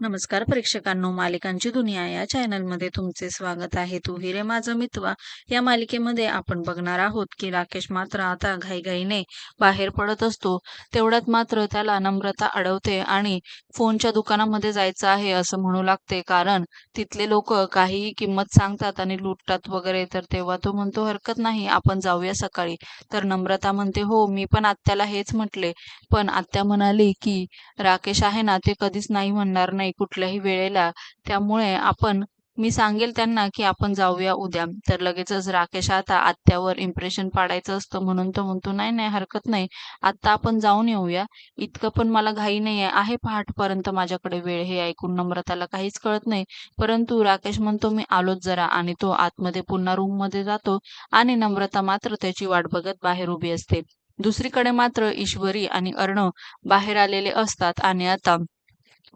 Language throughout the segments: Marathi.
नमस्कार प्रेक्षकांनो मालिकांची दुनिया या चॅनलमध्ये तुमचे स्वागत आहे. तू हिरे माझं मितवा. या मालिकेमध्ये आपण बघणार आहोत की राकेश मात्र आता घाईघाईने बाहेर पडत असतो. तेवढ्यात मात्र त्याला नम्रता अडवते आणि फोनच्या दुकानामध्ये जायचं आहे असं म्हणू लागते. कारण तिथले लोक काहीही किंमत सांगतात आणि लुटतात वगैरे तर तेव्हा तो म्हणतो हरकत नाही आपण जाऊया सकाळी. तर नम्रता म्हणते हो मी पण आत्याला हेच म्हटले. पण आत्या म्हणाली की राकेश आहे ना ते कधीच नाही म्हणणार नाही कुठल्याही वेळेला. त्यामुळे आपण मी सांगेल त्यांना की आपण जाऊया उद्या. तर लगेचच राकेश आता आत्यावर इम्प्रेशन पाडायचं असतं म्हणून तो म्हणतो नाही नाही हरकत नाही. आत्ता आपण जाऊन येऊया. इतकं पण मला घाई नाही आहे आहे पहाटपर्यंत माझ्याकडे वेळ. हे ऐकून नम्रताला काहीच कळत नाही. परंतु राकेश म्हणतो मी आलोच जरा. आणि तो आतमध्ये पुन्हा रूममध्ये जातो आणि नम्रता मात्र त्याची वाट बघत बाहेर उभी असते. दुसरीकडे मात्र ईश्वरी आणि अर्णव बाहेर आलेले असतात आणि आता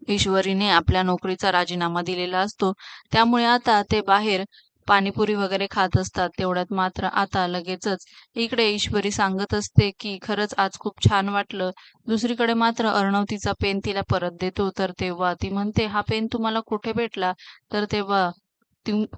ईश्वरीने आपल्या नोकरीचा राजीनामा दिलेला असतो. त्यामुळे आता ते बाहेर पाणीपुरी वगैरे खात असतात. तेवढ्यात मात्र आता लगेचच इकडे ईश्वरी सांगत असते की खरंच आज खूप छान वाटलं. दुसरीकडे मात्र अर्णव तिचा पेन तिला परत देतो. तर तेव्हा ती म्हणते हा पेन तुम्हाला कुठे भेटला? तर तेव्हा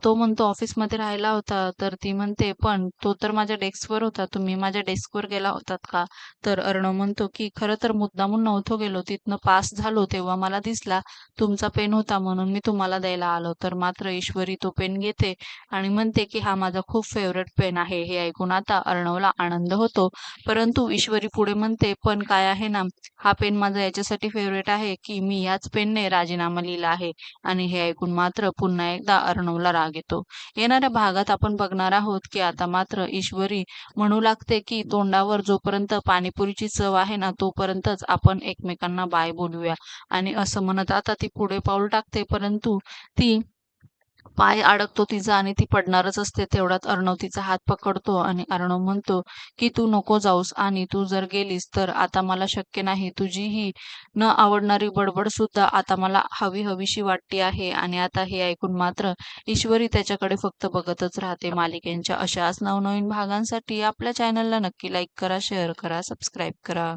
तो म्हणतो ऑफिसमध्ये राहिला होता तर ती म्हणते पण तो तर माझ्या डेस्कवर होता. तुम्ही माझ्या डेस्कवर गेला होतात का? तर अर्णव म्हणतो की खरं तर मुद्दामून नव्हतो गेलो. तिथनं पास झालो तेव्हा मला दिसला तुमचा पेन होता म्हणून मी तुम्हाला द्यायला आलो. तर मात्र ईश्वरी तो पेन घेते आणि म्हणते की हा माझा खूप फेवरेट पेन आहे. हे ऐकून आता अर्णवला आनंद होतो. परंतु ईश्वरी पुढे म्हणते पण काय आहे ना हा पेन माझा याच्यासाठी फेवरेट आहे की मी याच पेनने राजीनामा लिहिला आहे. आणि हे ऐकून मात्र पुन्हा एकदा अर्णव अर्णवला राग येतो. येणाऱ्या भागात आपण बघणार आहोत की आता मात्र ईश्वरी म्हणू लागते की तोंडावर जोपर्यंत पाणीपुरीची चव आहे ना तोपर्यंतच आपण एकमेकांना बाय बोलूया. आणि असं म्हणत आता ती पुढे पाऊल टाकते परंतु ती पाय अडकतो तिचा आणि ती पडणारच असते तेवढ्यात अर्णव तिचा हात पकडतो आणि अर्णव म्हणतो की तू नको जाऊस आणि तू जर गेलीस तर आता मला शक्य नाही. तुझी ही न आवडणारी बडबड सुद्धा आता मला हवी हवीशी वाटते आहे आणि आता हे ऐकून मात्र ईश्वरी त्याच्याकडे फक्त बघतच राहते. मालिकेंच्या अशाच नवनवीन भागांसाठी आपल्या चॅनलला नक्की लाईक करा शेअर करा सबस्क्राईब करा.